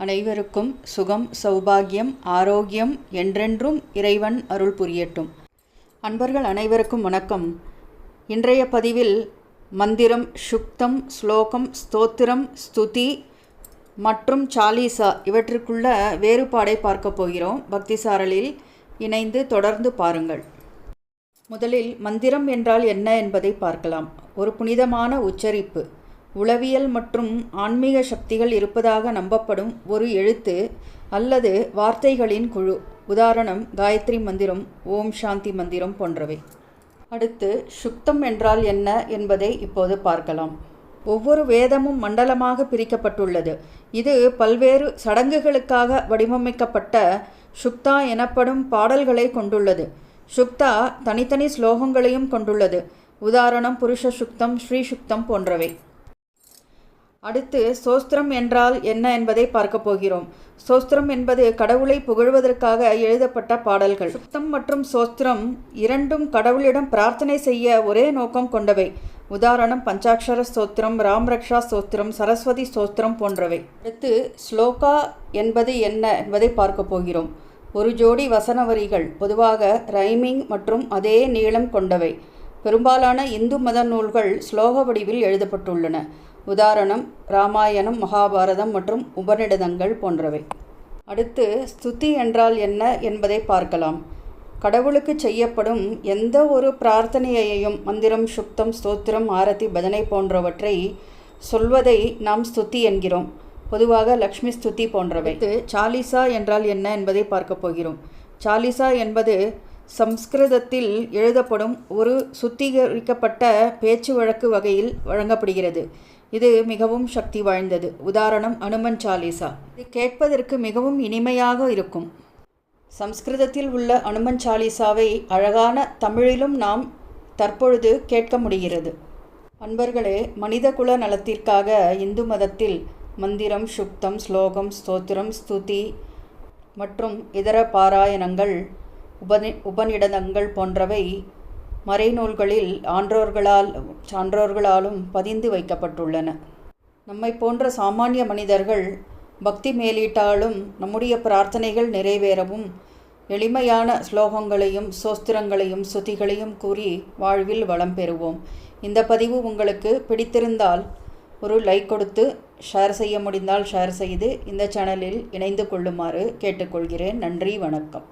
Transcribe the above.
அனைவருக்கும் சுகம் சௌபாகியம் ஆரோக்கியம் என்றென்றும் இறைவன் அருள் புரியட்டும். அன்பர்கள் அனைவருக்கும் வணக்கம். இன்றைய பதிவில் மந்திரம் சுக்தம் ஸ்லோகம் ஸ்தோத்திரம் ஸ்துதி மற்றும் சாலீசா இவற்றுக்குள்ள வேறுபாடை பார்க்க போகிறோம். பக்தி சாரலில் இணைந்து தொடர்ந்து பாருங்கள். முதலில் மந்திரம் என்றால் என்ன என்பதை பார்க்கலாம். ஒரு புனிதமான உச்சரிப்பு. உளவியல் மற்றும் ஆன்மீக சக்திகள் இருப்பதாக நம்பப்படும் ஒரு எழுத்து அல்லது வார்த்தைகளின் குழு. உதாரணம் காயத்ரி மந்திரம் ஓம் சாந்தி மந்திரம் போன்றவை. அடுத்து சுக்தம் என்றால் என்ன என்பதை இப்போது பார்க்கலாம். ஒவ்வொரு வேதமும் மண்டலமாக பிரிக்கப்பட்டுள்ளது. இது பல்வேறு சடங்குகளுக்காக வடிவமைக்கப்பட்ட சுக்தா எனப்படும் பாடல்களை கொண்டுள்ளது. சுக்தா தனித்தனி ஸ்லோகங்களையும் கொண்டுள்ளது. உதாரணம் புருஷ சுக்தம் ஸ்ரீ சுக்தம் போன்றவை. அடுத்து சோஸ்திரம் என்றால் என்ன என்பதை பார்க்க போகிறோம். சோஸ்திரம் என்பது கடவுளை புகழ்வதற்காக எழுதப்பட்ட பாடல்கள். சுத்தம் மற்றும் சோஸ்திரம் இரண்டும் கடவுளிடம் பிரார்த்தனை செய்ய ஒரே நோக்கம் கொண்டவை. உதாரணம் பஞ்சாட்சர ஸ்தோத்திரம் ராம் ரக்ஷா ஸ்தோத்திரம் சரஸ்வதி ஸ்தோத்திரம் போன்றவை. அடுத்து ஸ்லோகா என்பது என்ன என்பதை பார்க்க போகிறோம். ஒரு ஜோடி வசன வரிகள் பொதுவாக ரைமிங் மற்றும் அதே நீளம் கொண்டவை. பெரும்பாலான இந்து மத நூல்கள் ஸ்லோக வடிவில் எழுதப்பட்டுள்ளன. உதாரணம் ராமாயணம் மகாபாரதம் மற்றும் உபநிடதங்கள் போன்றவை. அடுத்து ஸ்துதி என்றால் என்ன என்பதை பார்க்கலாம். கடவுளுக்கு செய்யப்படும் எந்த ஒரு பிரார்த்தனையையும் மந்திரம் சுப்தம் ஸ்தோத்திரம் ஆரத்தி பஜனை போன்றவற்றை சொல்வதை நாம் ஸ்துதி என்கிறோம். பொதுவாக லக்ஷ்மி ஸ்துதி போன்றவை. சாலிசா என்றால் என்ன என்பதை பார்க்க போகிறோம். சாலிசா என்பது சம்ஸ்கிருதத்தில் எழுதப்படும் ஒரு சுத்திகரிக்கப்பட்ட பேச்சு வழக்கு வகையில் வழங்கப்படுகிறது. இது மிகவும் சக்தி வாய்ந்தது. உதாரணம் அனுமன் சாலிசா. இது கேட்பதற்கு மிகவும் இனிமையாக இருக்கும். சம்ஸ்கிருதத்தில் உள்ள அனுமன் சாலிசாவை அழகான தமிழிலும் நாம் தற்பொழுது கேட்க முடிகிறது. அன்பர்களே மனிதகுல நலத்திற்காக இந்து மதத்தில் மந்திரம் சுப்தம் ஸ்லோகம் ஸ்தோத்திரம் ஸ்துதி மற்றும் இதர பாராயணங்கள் உபனி உபநிடதங்கள் போன்றவை மறைநூல்களில் ஆன்றோர்களால் சான்றோர்களாலும் பதிந்து வைக்கப்பட்டுள்ளன. நம்மை போன்ற சாமானிய மனிதர்கள் பக்தி மேலீட்டாலும் நம்முடைய பிரார்த்தனைகள் நிறைவேறவும் எளிமையான ஸ்லோகங்களையும் சோஸ்திரங்களையும் சுதிகளையும் கூறி வாழ்வில் வளம் பெறுவோம். இந்த பதிவு உங்களுக்கு பிடித்திருந்தால் ஒரு லைக் கொடுத்து ஷேர் செய்ய முடிந்தால் ஷேர் செய்து இந்த சேனலில் இணைந்து கொள்ளுமாறு கேட்டுக்கொள்கிறேன். நன்றி வணக்கம்.